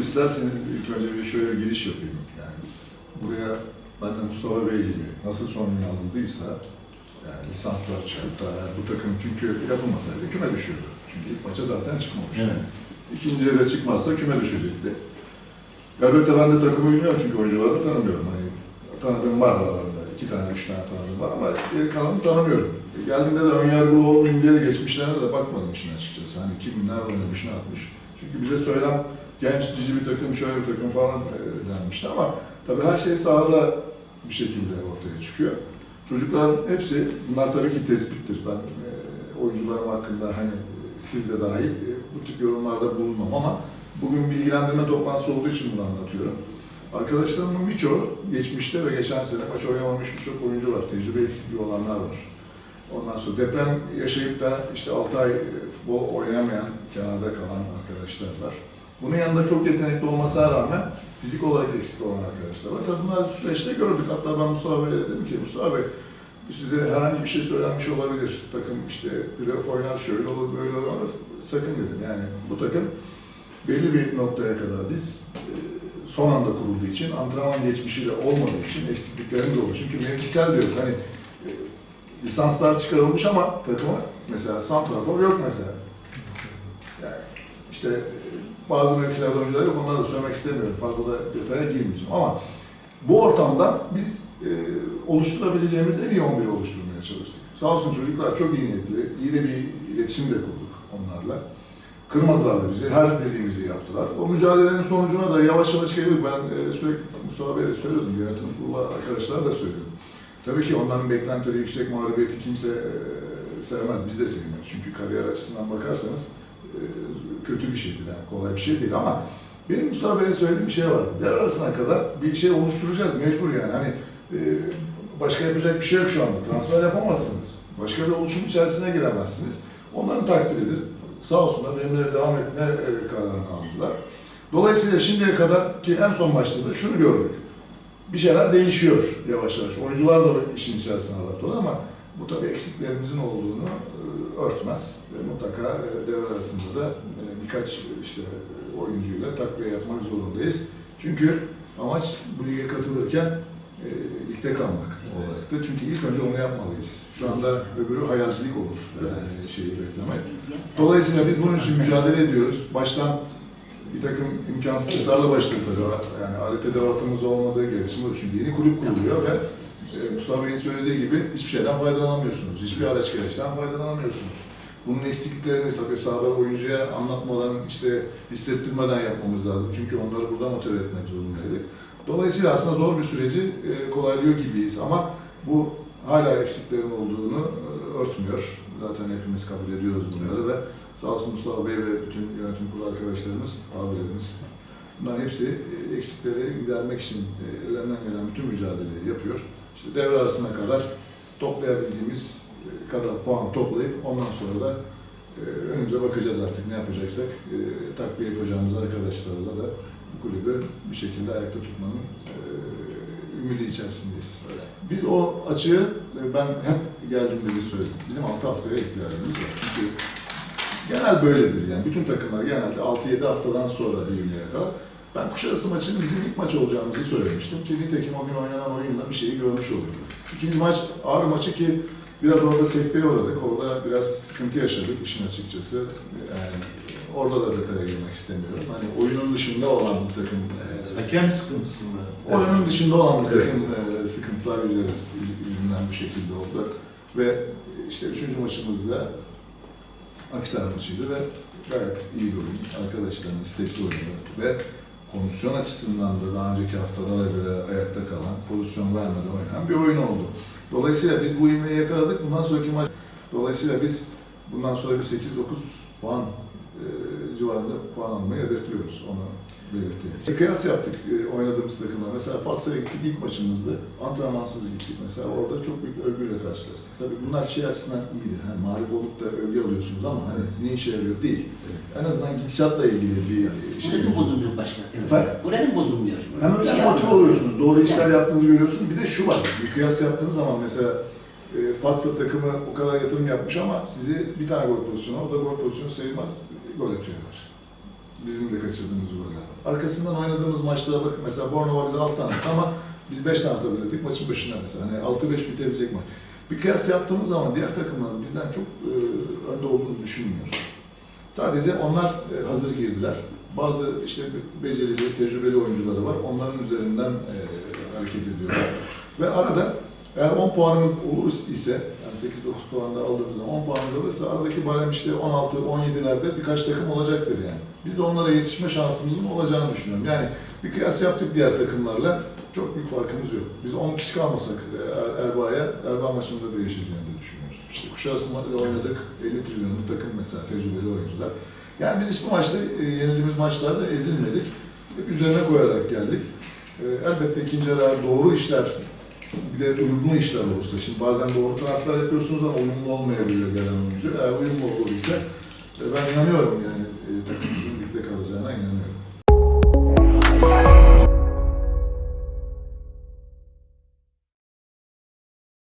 isterseniz ilk önce bir şöyle bir giriş yapayım. Yani buraya ben de Mustafa Bey gibi nasıl son gün alındıysa yani lisanslar çıkıp da yani bu takım çünkü yapılmasaydı küme düşüyordu. Çünkü ilk maça zaten çıkmamıştı. Evet. İkinciye de çıkmazsa küme düşecekti. Elbette ben de takımı bilmiyorum çünkü oyuncuları tanımıyorum. Hani tanıdığım var aralarında. iki tane, üç tane tanıdığım var ama geri kalanını tanımıyorum. E, Geldiğimde de önyargılı olmayayım diye geçmişlerine de bakmadım işin açıkçası. Hani kim nerede oynamış, ne yapmış. Çünkü bize söylem genç, cici bir takım, şöyle bir takım falan e, denmişti ama tabii her şey sahada bir şekilde ortaya çıkıyor. Çocukların hepsi, bunlar tabii ki tespittir. Ben e, oyuncularım hakkında hani e, siz de dahil bu tip yorumlarda bulunmam ama bugün bilgilendirme toplantısı olduğu için bunu anlatıyorum. Arkadaşlarımın birçoğu geçmişte ve geçen sene maç oynamamış birçok oyuncu var. Tecrübe eksikliği olanlar var. Ondan sonra deprem yaşayıp da işte 6 ay futbol oynayamayan, kenarda kalan arkadaşlar var. Bunun yanında çok yetenekli olmasına rağmen fizik olarak eksik olan arkadaşlar var. Tabii bunlar süreçte gördük. Hatta ben Mustafa Bey'e dedim ki Mustafa Bey size herhangi bir şey söylenmiş olabilir. Takım işte playoff oynar şöyle olur böyle olur ama sakın dedim. Yani bu takım belli bir noktaya kadar biz e, son anda kurulduğu için, antrenman geçmişi de olmadığı için eksikliklerimiz olur. Çünkü mevkisel diyoruz. Hani e, lisanslar çıkarılmış ama takıma mesela santrafor yok mesela. Yani işte e, bazı mevkilerde oyuncular yok. Onları da söylemek istemiyorum. Fazla da detaya girmeyeceğim ama bu ortamda biz e, oluşturabileceğimiz en iyi 11 oluşturmaya çalıştık. Sağ olsun çocuklar çok iyi niyetli, iyi de bir iletişim de kurduk onlarla. Kırmadılar da bizi, her dediğimizi yaptılar. O mücadelenin sonucuna da yavaş yavaş geliyor. Ben e, sürekli Mustafa Bey'e söylüyordum, yönetim kurulu arkadaşlara da söylüyordum. Tabii ki onların beklentileri yüksek mağlubiyeti kimse e, sevmez, biz de sevmiyoruz. Çünkü kariyer açısından bakarsanız kötü bir şeydir yani, kolay bir şey değil ama benim Mustafa Bey'e söylediğim bir şey vardı. Devre arasına kadar bir şey oluşturacağız mecbur yani. Hani e, başka yapacak bir şey yok şu anda. Transfer yapamazsınız. Başka bir oluşum içerisine giremezsiniz. Onların takdiridir. Sağ olsunlar benimle devam etme e, kararını aldılar. Dolayısıyla şimdiye kadar ki en son maçta da şunu gördük. Bir şeyler değişiyor yavaş yavaş. Oyuncular da işin içerisine adapte ama bu tabii eksiklerimizin olduğunu e, örtmez. Ve mutlaka e, devre arasında da e, birkaç işte oyuncuyla takviye yapmak zorundayız. Çünkü amaç bu lige katılırken e, ligde kalmak olacaktı. Çünkü ilk önce onu yapmalıyız. Şu anda öbürü hayalcilik olur yani şeyi beklemek. Dolayısıyla biz bunun için mücadele ediyoruz. Baştan bir takım imkansızlıklarla başladık tabii. Yani alet edevatımız olmadığı gelişim var. Çünkü yeni kulüp kuruluyor ve e, Mustafa Bey'in söylediği gibi hiçbir şeyden faydalanamıyorsunuz. Hiçbir araç gereçten faydalanamıyorsunuz. Bunun eksikliklerini tabii sahada oyuncuya anlatmadan, işte hissettirmeden yapmamız lazım. Çünkü onları burada motive etmek zorundaydık. Dolayısıyla aslında zor bir süreci e, kolaylıyor gibiyiz ama bu hala eksiklerin olduğunu e, örtmüyor. Zaten hepimiz kabul ediyoruz bunları ve sağ olsun Mustafa Bey ve bütün yönetim kurulu arkadaşlarımız, abilerimiz bunların hepsi e, eksikleri gidermek için ellerinden gelen bütün mücadeleyi yapıyor. İşte devre arasına kadar toplayabildiğimiz e, kadar puan toplayıp ondan sonra da e, önümüze bakacağız artık ne yapacaksak. E, takviye yapacağımız arkadaşlarla da bu kulübü bir şekilde ayakta tutmanın ümidi içerisindeyiz. Öyle. Biz o açığı ben hep geldiğimde bir söyledim. Bizim 6 haftaya ihtiyacımız var. Çünkü genel böyledir yani. Bütün takımlar genelde 6-7 haftadan sonra büyümeye kadar. Ben Kuşadası maçının bizim ilk maç olacağımızı söylemiştim ki nitekim o gün oynanan oyunla bir şeyi görmüş olduk. İkinci maç ağır maçı ki biraz orada sekteye uğradık. Orada biraz sıkıntı yaşadık işin açıkçası. Yani orada da detaya girmek istemiyorum. Hani oyunun dışında olan bir takım e, Hakem sıkıntısı mı? Oyunun dışında olan bir takım e, sıkıntılar yüzünden bu şekilde oldu. Ve işte üçüncü maçımızda Akisar maçıydı ve gayet iyi bir oyun. Arkadaşların istekli oyunu ve kondisyon açısından da daha önceki haftalara göre ayakta kalan, pozisyon vermeden oynayan bir oyun oldu. Dolayısıyla biz bu ivmeyi yakaladık. Bundan sonraki maç, dolayısıyla biz bundan sonra bir 8-9 puan civarında puan almayı hedefliyoruz. Onu belirteyim. Kıyas yaptık e, oynadığımız takımla. Mesela Fatsa'ya gittik ilk maçımızda. Antrenmansız gittik mesela. Orada çok büyük övgüyle karşılaştık. Tabii bunlar şey açısından iyidir. Hani mağlup olup da övgü alıyorsunuz ama hani ne işe yarıyor değil. En azından gidişatla ilgili bir şey. Burada mı bozulmuyor başka? Efendim? Burada mı bozulmuyor? Hem öyle şey motive oluyorsunuz. Doğru işler yaptığınızı görüyorsunuz. Bir de şu var. Bir kıyas yaptığınız zaman mesela e, Fatsa takımı o kadar yatırım yapmış ama sizi bir tane gol pozisyonu, orada gol pozisyonu sayılmaz. Gol atıyorlar. Bizim de kaçırdığımız goller. Arkasından oynadığımız maçlara bakın. Mesela Bornova bize 6 tane ama biz 5 tane atabilirdik maçın başında mesela. Hani 6-5 bitebilecek maç. Bir kıyas yaptığımız zaman diğer takımların bizden çok e, önde olduğunu düşünmüyoruz. Sadece onlar e, hazır girdiler. Bazı işte becerili, tecrübeli oyuncuları var. Onların üzerinden e, hareket ediyorlar. Ve arada eğer 10 puanımız olur ise, yani 8-9 puan da aldığımız zaman 10 puanımız alırsa aradaki barem işte 16-17'lerde birkaç takım olacaktır yani. Biz de onlara yetişme şansımızın olacağını düşünüyorum. Yani bir kıyas yaptık diğer takımlarla. Çok büyük farkımız yok. Biz 10 kişi kalmasak e, Er- Erbaa'ya, Erbaa maçında değişeceğini de düşünüyoruz. İşte Kuşadası maçında oynadık. 50 trilyonluk takım mesela, tecrübeli oyuncular. Yani biz hiçbir maçta, e, yenildiğimiz maçlarda ezilmedik. Hep üzerine koyarak geldik. E, elbette ikinci yarı doğru işler, bir de uyumlu işler olursa, şimdi bazen doğru transfer yapıyorsunuz ama uyumlu olmayabiliyor gelen oyuncu. Eğer uyumlu olur e, ben inanıyorum yani e, takımımızın ligde kalacağına inanıyorum.